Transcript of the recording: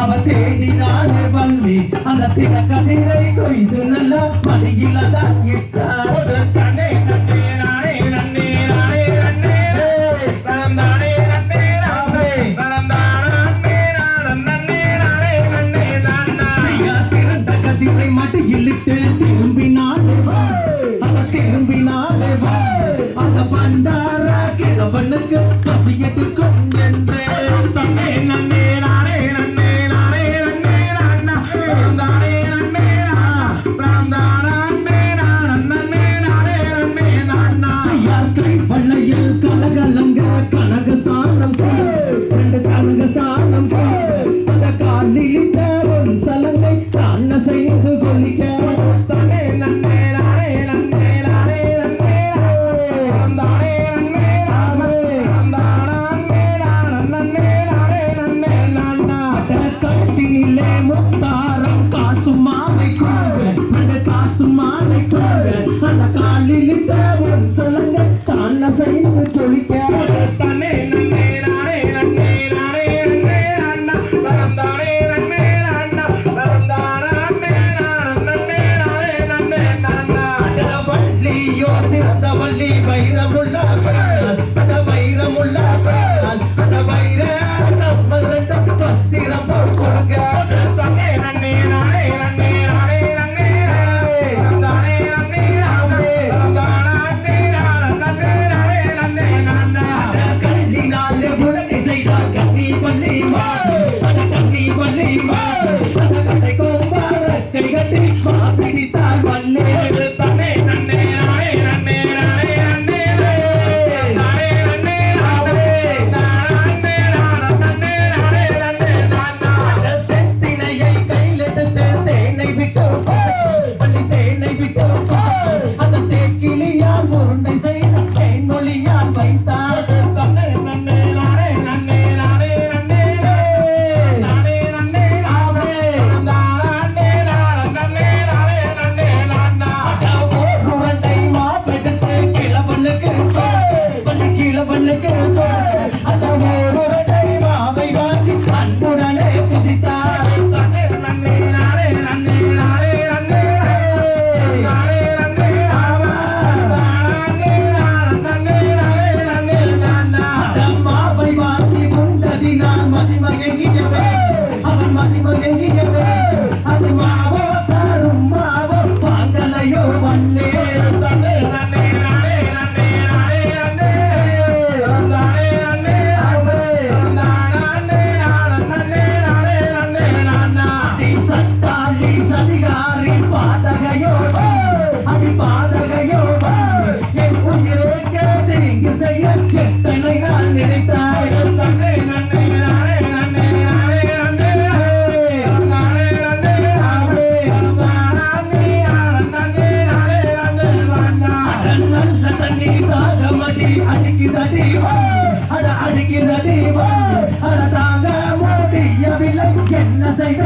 அவ தேடினாள் வள்ளி அந்த திறக்க நிறை கொய்து நல்ல மதியில தான் இட்டார். கண்ணே கண்ணே வந்தாரா? கிழவனுக்கு பசி எடுக்கும் என்று நன்னே Bye. அடிக்குதா தீவா அட அடிக்குதா தீவா அட தாங்க முடியவில்லை. என்ன செய்த